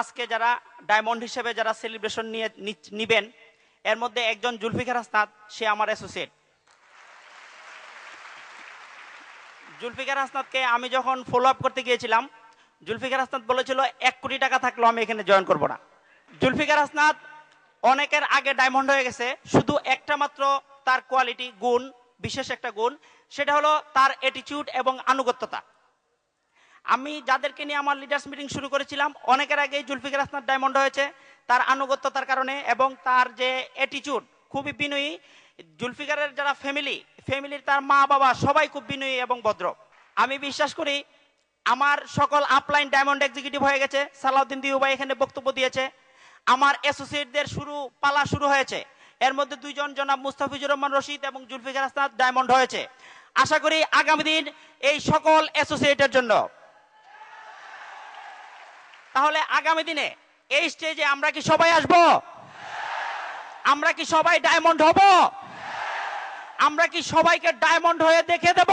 আজকে যারা ডায়মন্ড হিসেবে যারা সেলিব্রেশন নিয়ে নিবেন, এর মধ্যে একজন জুলফিকার হাসনাত, সে আমার অ্যাসোসিয়েট জুলফিকার হাসনাতকে আমি যখন ফলো আপ করতে গিয়েছিলাম, জুলফিকার হাসনাত বলেছিল, এক কোটি টাকা থাকলেও আমি এখানে জয়েন করব না। জুলফিকার হাসনাত অনেকের আগে ডায়মন্ড হয়ে গেছে, শুধু একটা মাত্র তার কোয়ালিটি গুণ, বিশেষ একটা গুণ, সেটা হলো তার অ্যাটিটিউড এবং আনুগত্যতা। আমি যাদেরকে নিয়ে আমার লিডার্স মিটিং শুরু করেছিলাম, অনেকের আগেই জুলফিকার হাসনাত ডায়মন্ড হয়েছে। তার আনুগত্যতার কারণে এবং তার যে অ্যাটিটিউড খুবই বিনয়ী। জুলফিকারের যারা ফ্যামিলি ফ্যামিলির তার মা বাবা সবাই খুব বিনয়ী এবং ভদ্র। আমি বিশ্বাস করি, আমার সকল আপলাইন ডায়মন্ড এক্সিকিউটিভ হয়ে গেছে। সালাউদ্দিন দিউ ভাই এখানে বক্তব্য দিয়েছে। আমার অ্যাসোসিয়েটদের শুরু, পালা শুরু হয়েছে। এর মধ্যে দুইজন জনাব মুস্তাফিজুর রহমান রশিদ এবং জুলফিকার হাসনাত ডায়মন্ড হয়েছে। আশা করি আগামী দিন এই সকল অ্যাসোসিয়েটের জন্য তাহলে আগামী দিনে এই স্টেজে আমরা কি সবাই আসব? আমরা কি সবাই ডায়মন্ড হব? আমরা কি সবাইকে ডায়মন্ড হয়ে দেখে দেব?